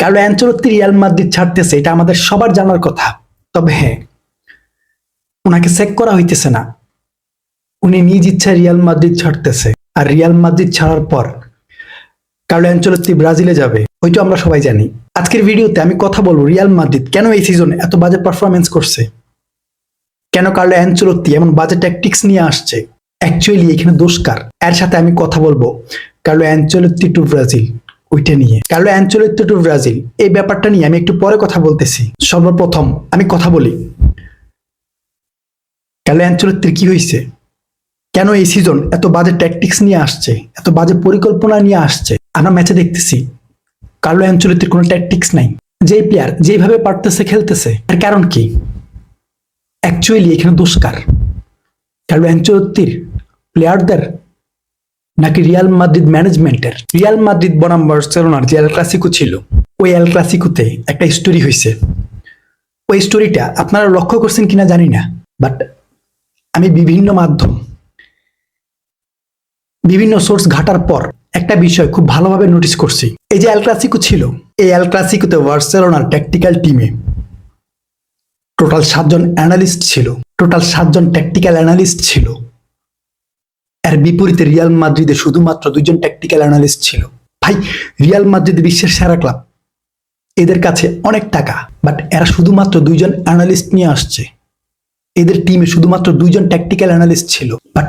Carlo Ancelotti Real Madrid ছাড়তেছে, এটা আমাদের সবার জানার কথা। তবে হ্যাঁ ওনাকে চেক করা হইতেছে না। উনি নিজ ইচ্ছা রিয়াল মাদ্রিদ ছাড়তেছে। আর রিয়াল মাদ্রিদ ছাড়ার পর কার্লো অ্যাঞ্চলত্তি ব্রাজিলে যাবে। ওইটা আমরা সবাই জানি। আজকের ভিডিওতে আমি কথা বলব রিয়াল মাদ্রিদ কেন এই সিজনে এত বাজে পারফরমেন্স করছে? কেন কার্লো অ্যাঞ্চলত্তি এমন বাজে ট্যাকটিক্স নিয়ে আসছে? অ্যাকচুয়ালি এখানে দোষকার এর সাথে আমি কথা বলব। কার্লো অ্যাঞ্চলত্তি টু ব্রাজিল ওইটা নিয়ে। কার্লো অ্যাঞ্চলত্তি টু ব্রাজিল, এই ব্যাপারটা নিয়ে আমি একটু পরে কথা বলতেছি। সর্বপ্রথম আমি কথা বলি। কার্লো অ্যাঞ্চলত্তির কি হয়েছে কেন এই সিজন এত বাজে ট্যাকটিক্স নিয়ে আসছে? এত বাজে পরিকল্পনা নিয়ে আসছে? আমরা ম্যাচে দেখতেছি কার্লো অ্যাঞ্চলত্তির কোনো ট্যাকটিক্স নাই। যেই প্লেয়ার যেভাবে পারতেছে, খেলতেছে, এর কারণ কি? অ্যাকচুয়ালি এখানে দোষকার। কার্লো অ্যাঞ্চলত্তির প্লেয়ারদের নাকি রিয়াল মাদ্রিদ ম্যানেজমেন্টের? রিয়াল মাদ্রিদ বনাম বার্সেলোনার যে এল ক্লাসিকো ছিল, ওই এল ক্লাসিকোতে একটা স্টোরি হয়েছে ওই স্টোরিটা আপনারা লক্ষ্য করছেন কিনা জানি না বাট আমি বিভিন্ন মাধ্যম, বিভিন্ন সোর্স ঘাটার পর একটা বিষয় খুব ভালোভাবে নোটিস করছি। এই যে এল ক্লাসিকো ছিল, এই এল ক্লাসিকোতে বার্সেলোনার ট্যাকটিক্যাল টিমে টোটাল সাতজন অ্যানালিস্ট ছিল। টোটাল সাতজন ট্যাকটিক্যাল অ্যানালিস্ট ছিল। এর বিপরীতে রিয়াল মাদ্রিদে শুধুমাত্র দুইজন ট্যাকটিক্যাল অ্যানালিস্ট ছিল। ভাই, রিয়াল মাদ্রিদ বিশ্বের সেরা ক্লাব এদের কাছে অনেক টাকা বাট এরা শুধুমাত্র দুইজন অ্যানালিস্ট নিয়ে আসছে। এদের টিমে শুধুমাত্র দুইজন ট্যাকটিক্যাল অ্যানালিস্ট ছিল বাট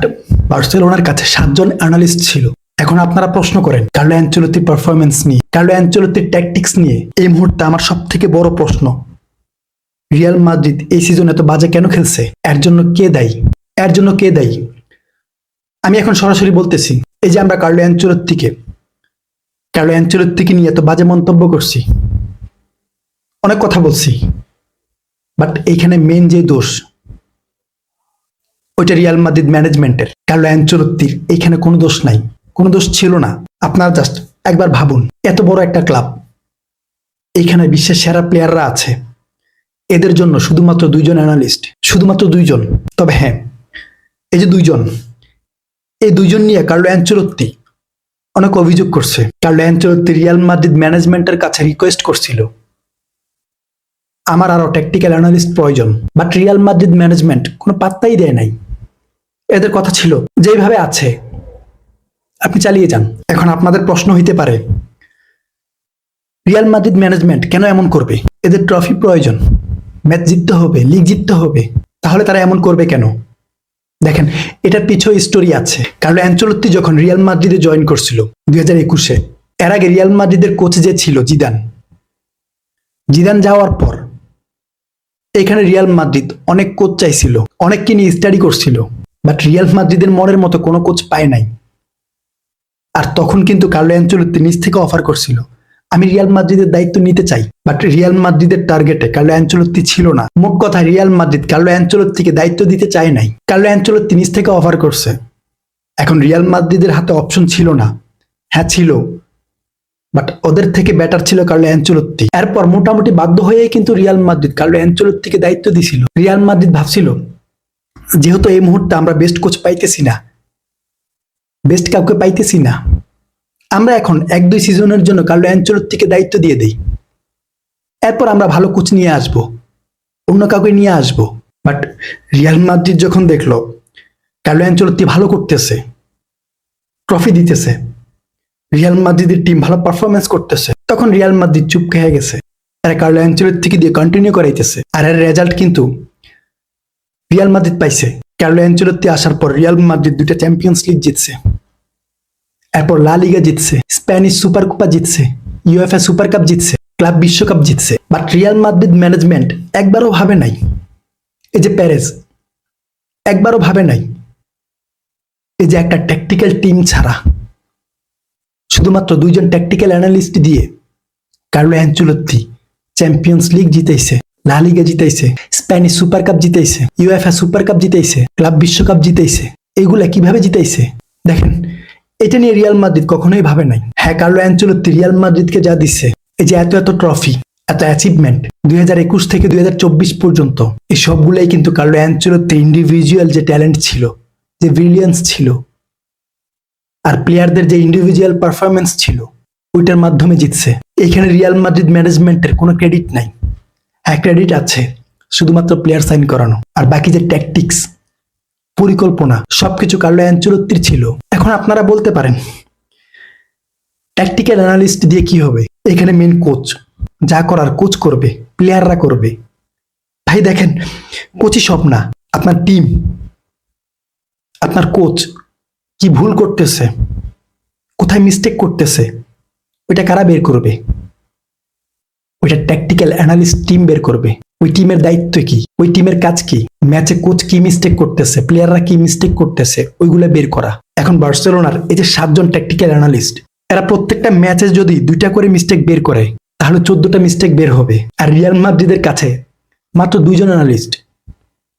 বার্সেলোনার কাছে সাতজন অ্যানালিস্ট ছিল। এখন আপনারা প্রশ্ন করেন, কার্লো অ্যাঞ্চলতির পারফরমেন্স নিয়ে, কার্লো অ্যাঞ্চলতির ট্যাকটিক্স নিয়ে, এই মুহূর্তে আমার সব থেকে বড় প্রশ্ন, রিয়াল মাদ্রিদ এই সিজন এত বাজে কেন খেলছে? এর জন্য কে দায়ী? এর জন্য কে দায়ী? আমি এখন সরাসরি বলতেছি, এই যে আমরা কার্লো অ্যাঞ্চলত্তিকে কার্লো অ্যাঞ্চলত্তিকে নিয়ে এত বাজে মন্তব্য করছি, অনেক কথা বলছি বাট এইখানে মেন যে দোষ, ওইটা রিয়াল মাদ্রিদ ম্যানেজমেন্টের। কার্লো অ্যাঞ্চলত্তির এইখানে কোনো দোষ নাই, কোনো দোষ ছিল না। আপনারা জাস্ট একবার ভাবুন, এত বড় একটা ক্লাব, এইখানে বিশ্বের সেরা প্লেয়াররা আছে, এদের জন্য শুধুমাত্র দুইজন অ্যানালিস্ট, শুধুমাত্র দুইজন, তবে হ্যাঁ এই যে দুইজন এই দুজন নিয়ে কার্লো অ্যাঞ্চলত্তি অনেক অভিযোগ করছে। কার্লো অ্যাঞ্চলত্তি রিয়াল মাদ্রিদ ম্যানেজমেন্টের কাছে রিকোয়েস্ট করছিল। আমার আরও ট্যাকটিক্যাল অ্যানালিস্ট প্রয়োজন বাট রিয়াল মাদ্রিদ ম্যানেজমেন্ট কোনো পাত্তাই দেয় নাই। এদের কথা ছিল যেভাবে আছে, আপনি চালিয়ে যান। এখন আপনাদের প্রশ্ন হইতে পারে, রিয়াল মাদ্রিদ ম্যানেজমেন্ট কেন এমন করবে? এদের ট্রফি প্রয়োজন। ম্যাচ জিততে হবে লিগ জিততে হবে। তাহলে তারা এমন করবে কেন? দেখেন, এটার পিছনে স্টোরি আছে। কারণ অ্যাঞ্চলত্তি যখন রিয়াল মাদ্রিদে জয়েন করছিল দুই হাজার একুশে, এর আগে রিয়াল মাদ্রিদের কোচ যে ছিল, জিদান। জিদান যাওয়ার পর এখানে রিয়াল মাদ্রিদ অনেক কোচ চাইছিল, অনেককে নিয়ে স্টাডি করছিল বাট রিয়াল মাদ্রিদের মনের মতো কোনো কোচ পায় নাই। আর তখন কিন্তু কার্লো অ্যাঞ্চলত্তি নিজ থেকে অফার করছিল। আমি রিয়াল মাদ্রিদের দায়িত্ব নিতে চাই বাট রিয়াল মাদ্রিদের টার্গেটে কার্লো অ্যাঞ্চলত্তি ছিল না। মোট কথা রিয়াল মাদ্রিদ কার্লো অ্যাঞ্চলত্তিকে দায়িত্ব দিতে চায় নাই। কার্লো অ্যাঞ্চলত্তি নিজ থেকে অফার করছে। এখন রিয়াল মাদ্রিদের হাতে অপশন ছিল না। হ্যাঁ ছিল। বাট ওদের থেকে ব্যাটার ছিল কার্লো অ্যাঞ্চলত্তি এরপর মোটামুটি বাধ্য হয়েই কিন্তু রিয়াল মাদ্রিদ কার্লো অ্যাঞ্চলত্তিকে দায়িত্ব দিছিল। রিয়াল মাদ্রিদ ভাবছিল, যেহেতু এই মুহূর্তে আমরা বেস্ট কোচ পাইতেছি না বেস্ট কাউকে পাইতেছি না আমরা এখন এক দুই সিজনের জন্য কার্লো থেকে দায়িত্ব দিয়ে দিই। এরপর আমরা ভালো কোচ নিয়ে আসব, অন্য কাউকে নিয়ে আসব। বাট রিয়াল মাদ্রিদ যখন দেখল কার্লো অ্যাঞ্চলত্তি ভালো করতেছে, ট্রফি দিতেছে, রিয়াল মাদ্রিদের টিম ভালো পারফরমেন্স করতেছে, তখন রিয়াল মাদ্রিদ চুপ খেয়ে গেছে। এরা কার্লো থেকে দিয়ে কন্টিনিউ করাইতেছে। আর এর রেজাল্ট কিন্তু রিয়াল মাদ্রিদ পাইছে। কার্লো অ্যাঞ্চলত্তি আসার পর রিয়াল মাদ্রিদ দুটা চ্যাম্পিয়ন্স লিগ জিতছে। এরপর লা লিগা জিতছে, স্প্যানিশ সুপার কুপা জিতছে, ইউএফএ সুপার কাপ জিতছে, ক্লাব বিশ্বকাপ জিতছে, বাট রিয়াল মাদ্রিদ ম্যানেজমেন্ট একবারও ভাবে নাই। এই যে প্যারেজ, একবারও ভাবে নাই। এই যে একটা ট্যাকটিক্যাল টিম ছাড়া, শুধুমাত্র দুইজন ট্যাকটিক্যাল অ্যানালিস্ট দিয়ে কার্লো অ্যাঞ্চলত্তি চ্যাম্পিয়ন্স লিগ জিতেছে, লা লিগা জিতেছে, স্প্যানিশ সুপার কাপ জিতেছে, ইউএফএ সুপার কাপ জিতেছে, ক্লাব বিশ্বকাপ জিতেছে, এগুলা কীভাবে জিতেছে? দেখেন এটা নিয়ে রিয়াল মাদ্রিদ কখনোই ভাবে নাই। হ্যাঁ কার্লো অ্যাঞ্চলত্তি রিয়াল মাদ্রিদকে যা দিচ্ছে এই যে এত এত ট্রফি এত অ্যাচিভমেন্ট দুই হাজার একুশ থেকে দুই হাজার চব্বিশ পর্যন্ত, এই সবগুলোই কিন্তু কার্লো অ্যাঞ্চলত্তির ইন্ডিভিজুয়াল যে ট্যালেন্ট ছিল, যে ব্রিলিয়েন্স ছিল, আর প্লেয়ারদের যে ইন্ডিভিজুয়াল পারফরমেন্স ছিল, ওইটার মাধ্যমে জিতছে। এখানে রিয়াল মাদ্রিদ ম্যানেজমেন্টের কোনো ক্রেডিট নাই। হ্যাঁ ক্রেডিট আছে, শুধুমাত্র প্লেয়ার সাইন করানো। আর বাকি যে ট্যাকটিক্স পরিকল্পনা, সবকিছু কার্লো অ্যাঞ্চলত্তির ছিল। এখন আপনারা বলতে পারেন ট্যাকটিক্যাল অ্যানালিস্ট দিয়ে কি হবে? এখানে মেন কোচ যা করার কোচ করবে প্লেয়াররা করবে। ভাই দেখেন কোচই সব না, আপনার টিম আপনার কোচ কি ভুল করতেছে, কোথায় মিস্টেক করতেছে ওইটা কারা বের করবে? ওইটা ট্যাকটিক্যাল অ্যানালিস্ট টিম বের করবে। ওই টিমের দায়িত্ব কি? ওই টিমের কাজ কি? ম্যাচে কোচ কি মিস্টেক করতেছে? প্লেয়াররা কি মিস্টেক করতেছে? ওইগুলো বের করা। এখন বার্সেলোনার এই যে সাতজন ট্যাকটিক্যাল অ্যানালিস্ট এরা প্রত্যেকটা ম্যাচে যদি দুইটা করে মিস্টেক বের করে, তাহলে চোদ্দটা মিস্টেক বের হবে। আর রিয়াল মাদ্রিদের কাছে মাত্র দুইজন অ্যানালিস্ট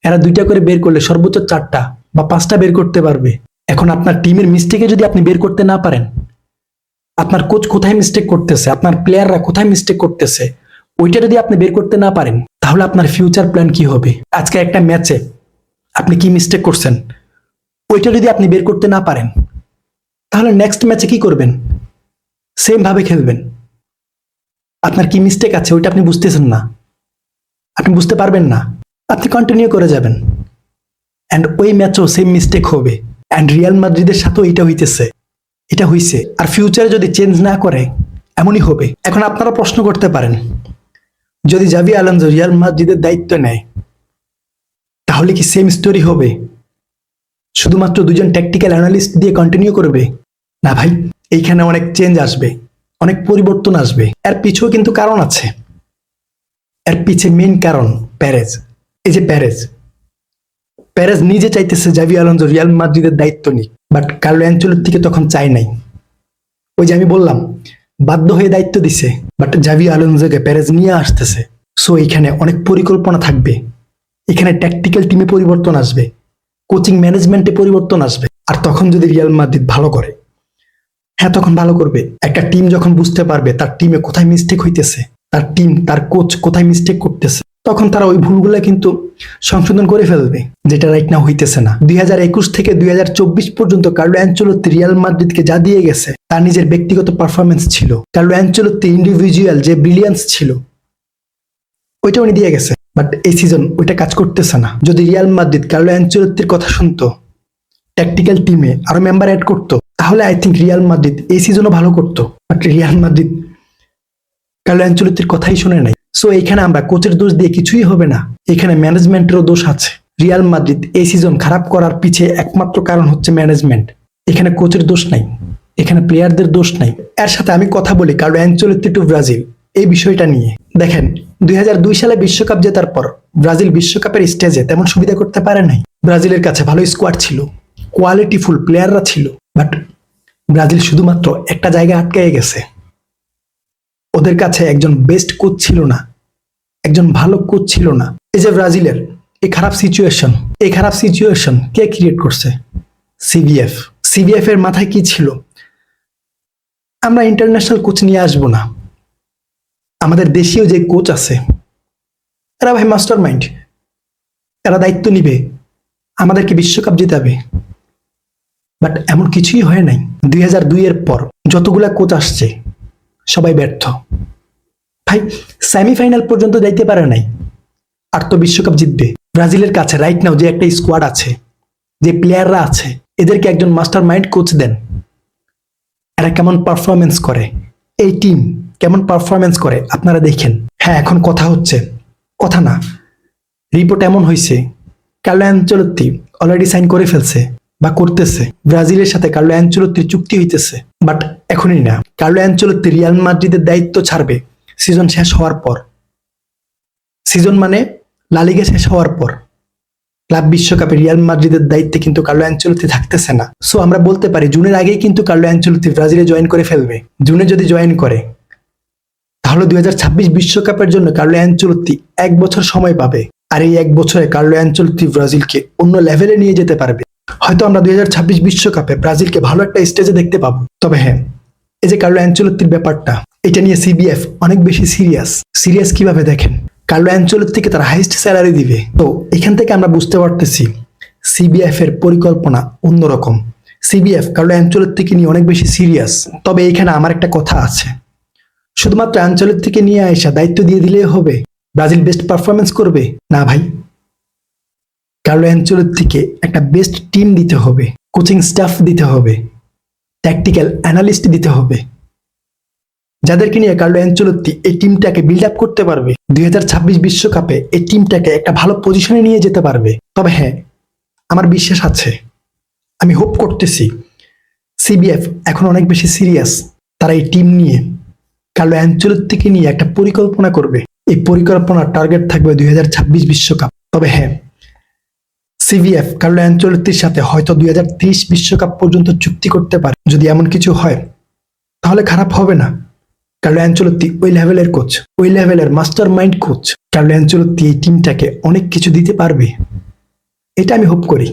এরা দুইটা করে বের করলে সর্বোচ্চ চারটা বা পাঁচটা বের করতে পারবে। এখন আপনার টিমের মিস্টেকে যদি আপনি বের করতে না পারেন আপনার কোচ কোথায় মিস্টেক করতেছে? আপনার প্লেয়াররা কোথায় মিস্টেক করতেছে? ওইটা যদি আপনি বের করতে না পারেন, তাহলে আপনার ফিউচার প্ল্যান কি হবে? আজকে একটা ম্যাচে আপনি কি মিস্টেক করছেন? ওইটা যদি আপনি বের করতে না পারেন, তাহলে নেক্সট ম্যাচে কি করবেন? সেম ভাবে খেলবেন। আপনার কি মিস্টেক আছে, ওইটা আপনি বুঝতেছেন না। আপনি বুঝতে পারবেন না। আপনি কন্টিনিউ করে যাবেন। অ্যান্ড ওই ম্যাচও সেম মিস্টেক হবে। অ্যান্ড রিয়াল মাদ্রিদের সাথেও এটা হইতেছে। এটা হইছে। আর ফিউচারে যদি চেঞ্জ না করে, এমনই হবে। এখন আপনারা প্রশ্ন করতে পারেন, যদি জাবি আলonso রিয়াল মাদ্রিদের দায়িত্ব নেয়, তাহলে কি সেম স্টোরি হবে? শুধুমাত্র দুজন ট্যাকটিক্যাল অ্যানালিস্ট দিয়ে কন্টিনিউ করবে? না ভাই, এইখানে অনেক চেঞ্জ আসবে, অনেক পরিবর্তন আসবে। এর পিছেও কিন্তু কারণ আছে। এর পিছে মেন কারণ প্যারেজ এই যে প্যারেজ প্যারেজ নিজে চাইতেছে জাভি আলonso রিয়াল মাদ্রিদের দায়িত্ব নিক। বাট কার্লো অ্যাঞ্চলের থেকে তখন চাই নাই। ওই যে আমি বললাম, বাধ্য হয়ে দায়িত্ব দিছে বাট জাভি আলonsoকে প্যারেজ নিয়ে আসতেছে। সো এখানে অনেক পরিকল্পনা থাকবে। এখানে ট্যাকটিক্যাল টিমে পরিবর্তন আসবে। কোচিং ম্যানেজমেন্টে পরিবর্তন আসবে। আর তখন যদি রিয়াল মাদ্রিদ ভালো করে হ্যাঁ তখন ভালো করবে। একটা টিম যখন বুঝতে পারবে তার টিমে কোথায় মিস্টেক হইতেছে, তার টিম তার কোচ কোথায় মিস্টেক করতেছে তখন তারা ওই ভুলগুলো কিন্তু সংশোধন করে ফেলবে, যেটা রাইট না হইতেছে না। দুই হাজার একুশ থেকে দুই হাজার চব্বিশ পর্যন্ত কার্লো অ্যাঞ্চলত্তি রিয়াল মাদ্রিদকে যা দিয়ে গেছে, তার নিজের ব্যক্তিগত পারফরমেন্স ছিল। কার্লো অ্যাঞ্চলত্তি ইন্ডিভিজুয়াল যে ব্রিলিয়ান্স ছিল, ওইটা উনি দিয়ে গেছে। বাট এই সিজন ওইটা কাজ করতেছে না। যদি রিয়াল মাদ্রিদ কার্লো অ্যাঞ্চলত্তির কথা শুনতো ট্যাকটিক্যাল টিমে আরও মেম্বার অ্যাড করতো, তাহলে আই থিঙ্ক রিয়াল মাদ্রিদ এই সিজনও ভালো করতো। বাট রিয়াল মাদ্রিদ কার্লো অ্যাঞ্চলত্তির কথাই শুনে নাই। সো এখানে আমরা কোচের দোষ দিয়ে কিছুই হবে না। এখানে ম্যানেজমেন্টেরও দোষ আছে। রিয়াল মাদ্রিদ এই সিজন খারাপ করার পিছে একমাত্র কারণ হচ্ছে ম্যানেজমেন্ট। এখানে কোচের দোষ নাই। এখানে প্লেয়ারদের দোষ নাই। এর সাথে আমি কথা বলি কার্লো অ্যাঞ্চলত্তি টু ব্রাজিল। এই বিষয়টা নিয়ে। দেখেন, দুই হাজার দুই সালে বিশ্বকাপ জেতার পর ব্রাজিল বিশ্বকাপের স্টেজে তেমন সুবিধা করতে পারে নাই। ব্রাজিলের কাছে ভালো স্কোয়াড ছিল। কোয়ালিটিফুল প্লেয়াররা ছিল। বাট ব্রাজিল শুধুমাত্র একটা জায়গায় আটকে গেছে। ওদের কাছে একজন বেস্ট কোচ ছিল না, একজন ভালো কোচ ছিল না। এই যে ব্রাজিলের, এই খারাপ সিচুয়েশন এই খারাপ সিচুয়েশন কে ক্রিয়েট করছে? সিবিএফ সিবিএফ এর মাথায় কি ছিল? আমরা ইন্টারন্যাশনাল কোচ নিয়ে আসব না। আমাদের দেশীয় যে কোচ আছে, এরা ভাই মাস্টার মাইন্ড এরা দায়িত্ব নিবে। আমাদেরকে বিশ্বকাপ জিতাবে বাট এমন কিছুই হয় নাই। দুই হাজার দুইয়ের পর যতগুলা কোচ আসছে সবাই ব্যর্থ। ভাই সেমিফাইনাল পর্যন্ত যাইতে পারে নাই। আর তো বিশ্বকাপ জিতবে। ব্রাজিলের কাছে রাইট নাও যে একটা স্কোয়াড আছে, যে প্লেয়াররা আছে, এদেরকে একজন মাস্টার মাইন্ড কোচ দেন। এরা কেমন পারফরমেন্স করে? এই টিম কেমন পারফরমেন্স করে? আপনারা দেখেন। হ্যাঁ এখন কথা হচ্ছে। কথা না। রিপোর্ট এমন হয়েছে কার্লো অ্যাঞ্চলত্তি অলরেডি সাইন করে ফেলছে। বা করতেছে। ব্রাজিলের সাথে কার্লো অ্যাঞ্চলত্তির চুক্তি হইতেছে, বাট এখনই না। কার্লো অ্যাঞ্চলত্তি রিয়াল মাদ্রিদের দায়িত্ব ছাড়বে সিজন শেষ হওয়ার পর। সিজন মানে লালিগা শেষ হওয়ার পর। ক্লাব বিশ্বকাপে রিয়াল মাদ্রিদের দায়িত্বে কিন্তু কার্লো অ্যাঞ্চলত্তি থাকতেছে না। সো আমরা বলতে পারি, জুনের আগেই কিন্তু কার্লো অ্যাঞ্চলত্তি ব্রাজিলে জয়েন করে ফেলবে। জুনে যদি জয়েন করে, তাহলে দুই হাজার বিশ্বকাপের জন্য কার্লো অ্যাঞ্চলত্তি এক বছর সময় পাবে। আর এই এক বছরে কার্লো অ্যাঞ্চলত্তি ব্রাজিলকে অন্য লেভেলে নিয়ে যেতে পারবে। হয়তো আমরা দুই বিশ্বকাপে ব্রাজিলকে ভালো একটা স্টেজে দেখতে পাবো। তবে হ্যাঁ এই যে কার্লো অ্যাঞ্চলত্তির ব্যাপারটা, এটা নিয়ে সিবিএফ অনেক বেশি সিরিয়াস। সিরিয়াস কীভাবে দেখেন? কার্লো অ্যাঞ্চলত্তিকে তারা হাইস্ট স্যালারি দিবে। তো এখান থেকে আমরা বুঝতে পারতেছি সিবিএফ এর পরিকল্পনা অন্যরকম। সিবিএফ কার্লো অ্যাঞ্চলত্তিকে নিয়ে অনেক বেশি সিরিয়াস। তবে এখানে আমার একটা কথা আছে। শুধুমাত্র থেকে নিয়ে আসা দায়িত্ব দিয়ে দিলেই হবে? ব্রাজিল বেস্ট পারফরমেন্স করবে? না ভাই। কার্লো অ্যাঞ্চলের থেকে একটা বেস্ট টিম দিতে হবে কোচিং স্টাফ দিতে হবে ট্যাকটিক্যাল অ্যানালিস্ট দিতে হবে। যাদেরকে নিয়ে কার্লো অ্যাঞ্চলত্তি এই টিমটাকে বিল্ড আপ করতে পারবে, দুই বিশ্বকাপে এই টিমটাকে একটা ভালো পজিশনে নিয়ে যেতে পারবে। তবে হ্যাঁ আমার বিশ্বাস আছে, আমি হোপ করতেছি সিবিএফ এখন অনেক বেশি সিরিয়াস তারা এই টিম নিয়ে কার্লো অ্যাঞ্চলত্তিকে নিয়ে একটা পরিকল্পনা করবে। এই পরিকল্পনার টার্গেট থাকবে দুই বিশ্বকাপ। তবে হ্যাঁ সিভিএফ কার্লো অ্যাঞ্চলত্তির সাথে হয়তো দুই বিশ্বকাপ পর্যন্ত চুক্তি করতে পারে। যদি এমন কিছু হয়, তাহলে খারাপ হবে না। কার্লো অ্যাঞ্চলত্তি ওই লেভেলের কোচ, ওই লেভেলের mastermind coach Carlo Ancelotti এই টিমটাকে অনেক কিছু দিতে পারবে। এটা আমি হোপ করি।